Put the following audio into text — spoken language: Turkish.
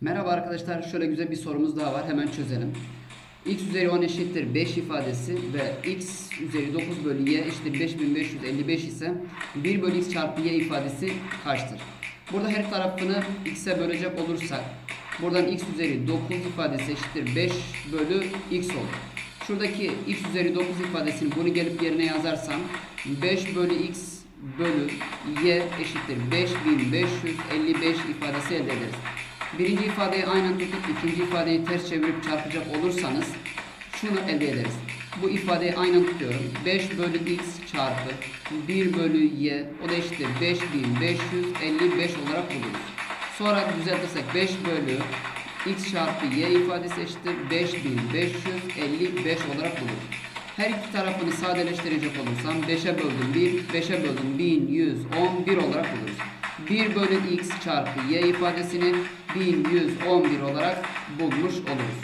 Merhaba arkadaşlar. Şöyle güzel bir sorumuz daha var. Hemen çözelim. x üzeri 10 eşittir 5 ifadesi ve x üzeri 9 bölü y eşittir 5555 ise 1 bölü x çarpı y ifadesi kaçtır? Burada her tarafını x'e bölecek olursak buradan x üzeri 9 ifadesi eşittir 5 bölü x olur. Şuradaki x üzeri 9 ifadesini bunu gelip yerine yazarsam 5 bölü x bölü y eşittir 5555 ifadesi elde ederiz. Birinci ifadeyi aynen tutup ikinci ifadeyi ters çevirip çarpacak olursanız şunu elde ederiz. Bu ifadeyi aynen tutuyorum. 5 bölü x çarpı 1 bölü y o da eşittir 5555 olarak buluruz. Sonra düzeltirsek 5 bölü x çarpı y ifadesi eşittir 5555 olarak buluruz. Her iki tarafını sadeleştirecek olursam 5'e böldüm 1, 5'e böldüm 1111 olarak buluruz. 1 bölü x çarpı y ifadesini 1111 olarak bulmuş oluruz.